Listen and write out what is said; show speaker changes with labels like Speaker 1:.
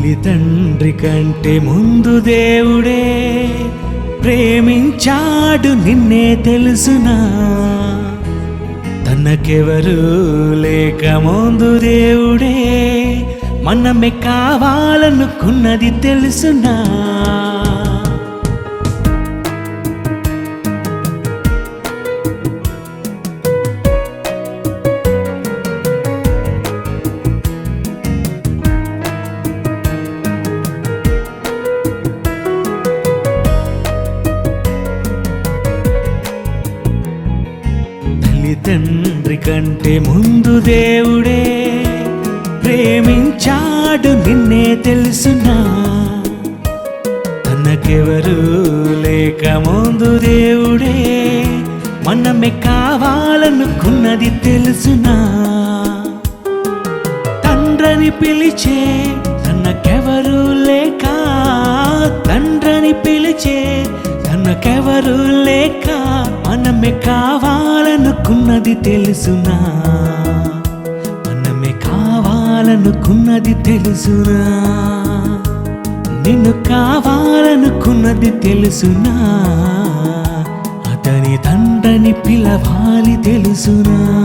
Speaker 1: తల్లి తండ్రి కంటే ముందు దేవుడే ప్రేమించాడు నిన్నే తెలుసునా. తనకెవరు లేక ముందు దేవుడే మనమే కావాలనుకున్నది తెలుసునా. తండ్రి కంటే ముందు దేవుడే. ప్రేమించాడు నిన్నే తెలుసునా. తనకెవరు లేక ముందు దేవుడే. మనమే కావాలనుకున్నది తెలుసునా. తండ్రని పిలిచే తనకెవరు లేక. తండ్రని పిలిచే తనకెవరు లేక. మనమే కావాలనుకున్నది తెలుసునా? మనమే కావాలనుకున్నది తెలుసునా? నిన్ను కావాలనుకున్నది తెలుసునా? అతని తండ్రని పిలవాలి తెలుసునా?